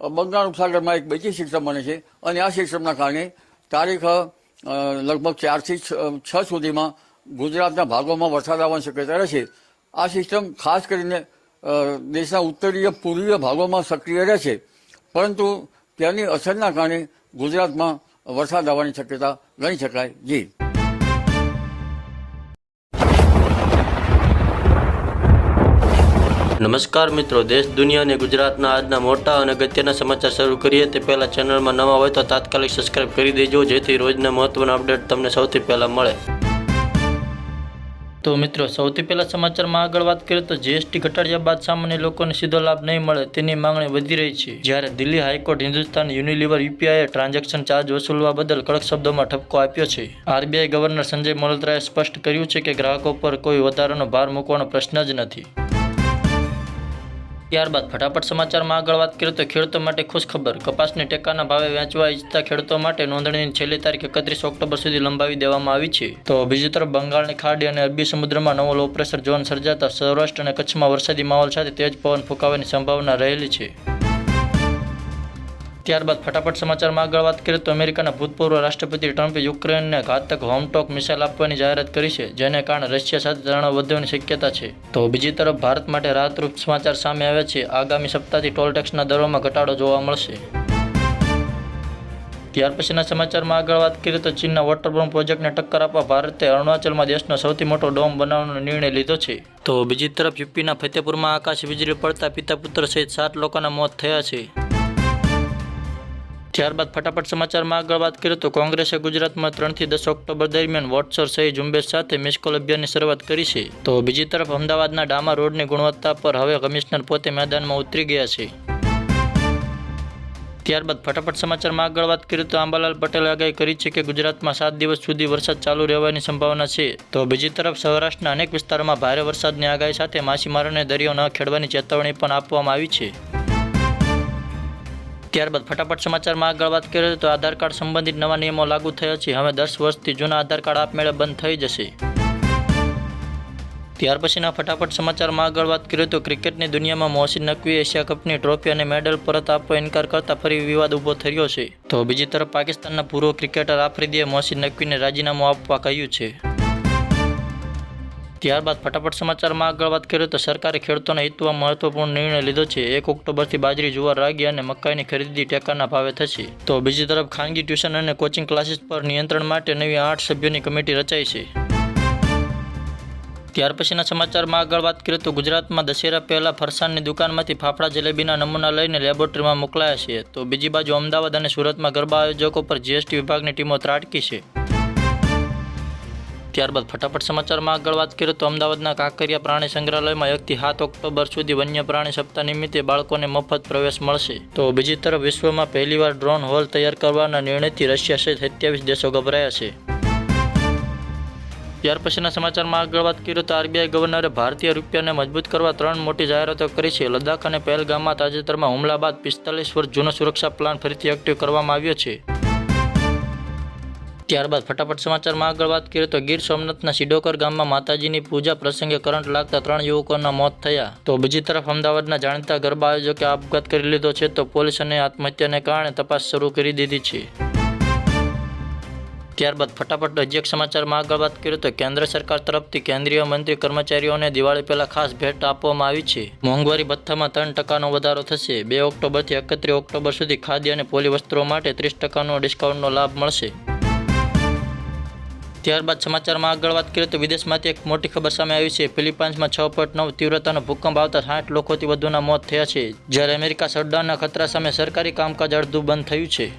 બંગાળ ઉપસાગરમાં એક બીજી સિસ્ટમ બને છે અને આ સિસ્ટમના કારણે તારીખ લગભગ ચારથી છ સુધીમાં ગુજરાતના ભાગોમાં વરસાદ આવવાની શક્યતા રહેશે. આ સિસ્ટમ ખાસ કરીને દેશના ઉત્તરીય, પૂર્વીય ભાગોમાં સક્રિય રહેશે. પરંતુ તેની અસરના કારણે ગુજરાતમાં વરસાદ આવવાની શક્યતા ગણી શકાય. જી. નમસ્કાર મિત્રો, દેશ, દુનિયા અને ગુજરાતના આજના મોટા અને અગત્યના સમાચાર શરૂ કરીએ તે પહેલાં ચેનલમાં નવા હોય તો તાત્કાલિક સબસ્ક્રાઇબ કરી દેજો, જેથી રોજના મહત્વના અપડેટ તમને સૌથી પહેલાં મળે. તો મિત્રો, સૌથી પહેલાં સમાચારમાં આગળ વાત કરીએ તો જીએસટી ઘટાડ્યા બાદ સામાન્ય લોકોને સીધો લાભ નહીં મળે તેની માંગણી વધી રહી છે. જ્યારે Delhi high court, Hindustan Unilever યુપીઆઈએ transaction charge વસૂલવા બદલ કડક શબ્દોમાં ઠપકો આપ્યો છે. આરબીઆઈ ગવર્નર સંજય મલ્હોત્રાએ સ્પષ્ટ કર્યું છે કે ગ્રાહકો પર કોઈ વધારાનો ભાર મૂકવાનો પ્રશ્ન જ નથી. ત્યારબાદ ફટાફટ સમાચારમાં આગળ વાત કરીએ તો ખેડૂતો માટે ખુશ ખબર કપાસને ટેકાના ભાવે વેચવા ઈચ્છતા ખેડૂતો માટે નોંધણીની છેલ્લી તારીખ એકત્રીસ ઓક્ટોબર સુધી લંબાવી દેવામાં આવી છે. તો બીજી તરફ બંગાળની ખાડી અને અરબી સમુદ્રમાં નવો લો પ્રેશર ઝોન સર્જાતા સૌરાષ્ટ્ર અને કચ્છમાં વરસાદી માહોલ સાથે તેજ પવન ફૂંકાવાની સંભાવના રહેલી છે. ત્યારબાદ ફટાફટ સમાચારમાં આગળ વાત કરીએ તો અમેરિકાના ભૂતપૂર્વ રાષ્ટ્રપતિ ટ્રમ્પે યુક્રેનને ઘાતક હોમટોક મિસાઇલ આપવાની જાહેરાત કરી છે, જેને કારણે રશિયા સાથે તણાવ વધવાની શક્યતા છે. તો બીજી તરફ ભારત માટે રાહતરૂપ સમાચાર સામે આવ્યા છે, આગામી સપ્તાહથી ટોલટેક્સના દરોમાં ઘટાડો જોવા મળશે. ત્યાર પછીના સમાચારમાં આગળ વાત કરીએ તો ચીનના વોટરબોમ્બ પ્રોજેક્ટને ટક્કર આપવા ભારતે અરુણાચલમાં દેશનો સૌથી મોટો ડોમ બનાવવાનો નિર્ણય લીધો છે. તો બીજી તરફ યુપીના ફતેપુરમાં આકાશ વીજળી પડતા પિતા પુત્ર સહિત સાત લોકોના મોત થયા છે. ત્યારબાદ ફટાફટ સમાચારમાં આગળ વાત કરીએ તો કોંગ્રેસે ગુજરાતમાં ત્રણથી દસ ઓક્ટોબર દરમિયાન વોટ્સર સહી ઝુંબેશ સાથે મિસકોલ અભિયાનની શરૂઆત કરી છે. તો બીજી તરફ અમદાવાદના ડામા રોડની ગુણવત્તા પર હવે કમિશનર પોતે મેદાનમાં ઉતરી ગયા છે. ત્યારબાદ ફટાફટ સમાચારમાં આગળ વાત કરીએ તો આંબાલાલ પટેલે આગાહી કરી છે કે ગુજરાતમાં સાત દિવસ સુધી વરસાદ ચાલુ રહેવાની સંભાવના છે. તો બીજી તરફ સૌરાષ્ટ્રના અનેક વિસ્તારોમાં ભારે વરસાદની આગાહી સાથે માછીમારોને દરિયો ન ખેડવાની ચેતવણી પણ આપવામાં આવી છે. ત્યારબાદ ફટાફટ સમાચારમાં આગળ વાત કરીએ તો આધાર કાર્ડ સંબંધિત નવા નિયમો લાગુ થયા છે. હવે દસ વર્ષથી જૂના આધાર કાર્ડ આપમેળે બંધ થઈ જશે. ત્યાર પછીના ફટાફટ સમાચારમાં આગળ વાત કરીએ તો ક્રિકેટની દુનિયામાં મોહસિન નકવી એશિયા કપની ટ્રોફી અને મેડલ પરત આપવા ઇનકાર કરતા ફરી વિવાદ ઊભો થયો છે. તો બીજી તરફ પાકિસ્તાનના પૂર્વ ક્રિકેટર આફ્રિદીએ મોહસિન નકવીને રાજીનામું આપવા કહ્યું છે. ત્યારબાદ ફટાફટ સમાચારમાં આગળ વાત કરીએ તો સરકારે ખેડૂતોના હિતમાં મહત્વપૂર્ણ નિર્ણય લીધો છે. એક ઓક્ટોબરથી બાજરી, જુવાર, રાગી અને મકાઈની ખરીદી ટેકાના ભાવે થશે. તો બીજી તરફ ખાનગી ટ્યુશન અને કોચિંગ ક્લાસીસ પર નિયંત્રણ માટે નવી આઠ સભ્યોની કમિટી રચાઈ છે. ત્યાર પછીના સમાચારમાં આગળ વાત કરીએ તો ગુજરાતમાં દશેરા પહેલા ફરસાણની દુકાનમાંથી ફાફડા, જલેબીના નમૂના લઈને લેબોરેટરીમાં મોકલાયા છે. તો બીજી બાજુ અમદાવાદ અને સુરતમાં ગરબા આયોજકો પર જીએસટી વિભાગની ટીમો ત્રાટકી છે. ત્યારબાદ ફટાફટ સમાચારમાં આગળ વાત કરીએ તો અમદાવાદના કાંકરિયા પ્રાણી સંગ્રહાલયમાં એકથી સાત ઓક્ટોબર સુધી વન્ય પ્રાણી સપ્તાહ નિમિત્તે બાળકોને મફત પ્રવેશ મળશે. તો બીજી તરફ વિશ્વમાં પહેલીવાર ડ્રોન હોલ તૈયાર કરવાના નિર્ણયથી રશિયા સહિત સત્યાવીસ દેશો ગભરાયા છે. ત્યાર પછીના સમાચારમાં આગળ વાત કરીએ તો આરબીઆઈ ગવર્નરે ભારતીય રૂપિયાને મજબૂત કરવા ત્રણ મોટી જાહેરાતો કરી છે. લદ્દાખ અને પહેલગામમાં તાજેતરમાં હુમલા બાદ પિસ્તાલીસ વર્ષ જૂનો સુરક્ષા પ્લાન ફરીથી એક્ટિવ કરવામાં આવ્યો છે. ત્યારબાદ ફટાફટ સમાચારમાં આગળ વાત કરીએ તો ગીર સોમનાથના સિડોકર ગામમાં માતાજીની પૂજા પ્રસંગે કરંટ લાગતા ત્રણ યુવકોના મોત થયા. તો બીજી તરફ અમદાવાદના જાણીતા ગરબા આયોજકે આપઘાત કરી લીધો છે તો પોલીસને આત્મહત્યાને કારણે તપાસ શરૂ કરી દીધી છે. ત્યારબાદ ફટાફટ અધ્યક્ષ સમાચારમાં આગળ વાત કરીએ તો કેન્દ્ર સરકાર તરફથી કેન્દ્રીય મંત્રી કર્મચારીઓને દિવાળી પહેલા ખાસ ભેટ આપવામાં આવી છે. મોંઘવારી ભથ્થામાં ત્રણ ટકાનો વધારો થશે. બે ઓક્ટોબરથી એકત્રીસ ઓક્ટોબર સુધી ખાદ્ય અને પોલી વસ્ત્રો માટે ત્રીસ ટકાનો ડિસ્કાઉન્ટનો લાભ મળશે. ત્યારબાદ સમાચારમાં આગળ વાત કરીએ તો વિદેશમાંથી એક મોટી ખબર સામે આવી છે. ફિલિપાઇન્સમાં છ પોઈન્ટ નવ તીવ્રતાનો ભૂકંપ આવતા સાઠ લોકોથી વધુના મોત થયા છે. જ્યારે અમેરિકા શટડાઉનના ખતરા સામે સરકારી કામકાજ અડધું બંધ થયું છે.